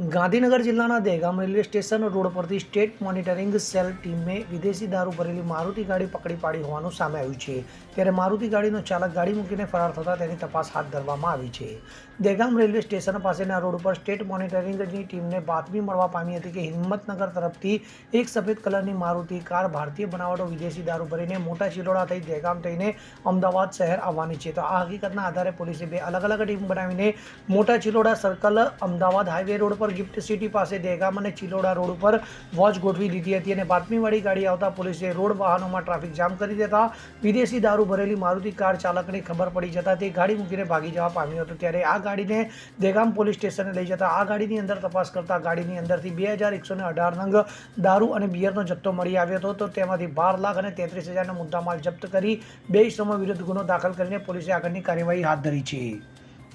ગાંધીનગર જિલ્લાના Dehgam railway station road પરથી state monitoring cell ટીમે વિદેશી દારૂ ભરેલી મારુતિ ગાડી પકડી પાડી હોવાનું સામે આવ્યું છે. ત્યારે મારુતિ ગાડીનો ચાલક ગાડી મૂકીને ફરાર થતા તેની તપાસ હાથ ધરવામાં આવી છે. દહેગામ રેલવે સ્ટેશન પાસેના રોડ પર સ્ટેટ મોનિટરિંગની ટીમને બાતમી મળવા પામી હતી કે હિંમતનગર તરફથી એક સફેદ કલરની મારુતિ કાર ભારતીય બનાવટો વિદેશી દારૂ ભરીને મોટા શિરોડા થઈ દહેગામ થઈને અમદાવાદ શહેર આવવાની છે. તો આ હકીકતના આધારે પોલીસે બે અલગ અલગ ટીમ બનાવીને મોટા Chiloda circle Ahmedabad highway road પર ગિફ્ટ સિટી પાસે દહેગામ અને ચિલોડા રોડ ઉપર વોચ ગોઠવી દીધી હતી અને બાતમીવાળી ગાડી આવતા પોલીસે રોડ વાહનોમાં ટ્રાફિક જામ કરી દેતા વિદેશી દારૂ ભરેલી મારુતિ કાર ચાલકની ખબર પડી જતા તે ગાડી મૂકીને ભાગી જવા પામ્યો હતો. ત્યારે આ ગાડીને દેગામ પોલીસ સ્ટેશને લઈ જતા આ ગાડીની અંદર તપાસ કરતા ગાડીની અંદરથી બે હજાર એકસો ને અઢાર નંગ દારૂ અને બિયરનો જથ્થો મળી આવ્યો હતો. તો તેમાંથી બાર લાખ અને તેત્રીસ હજારનો મુદ્દામાલ જપ્ત કરી બે ઇસમો વિરુદ્ધ ગુનો દાખલ કરીને પોલીસે આગળની કાર્યવાહી હાથ ધરી છે.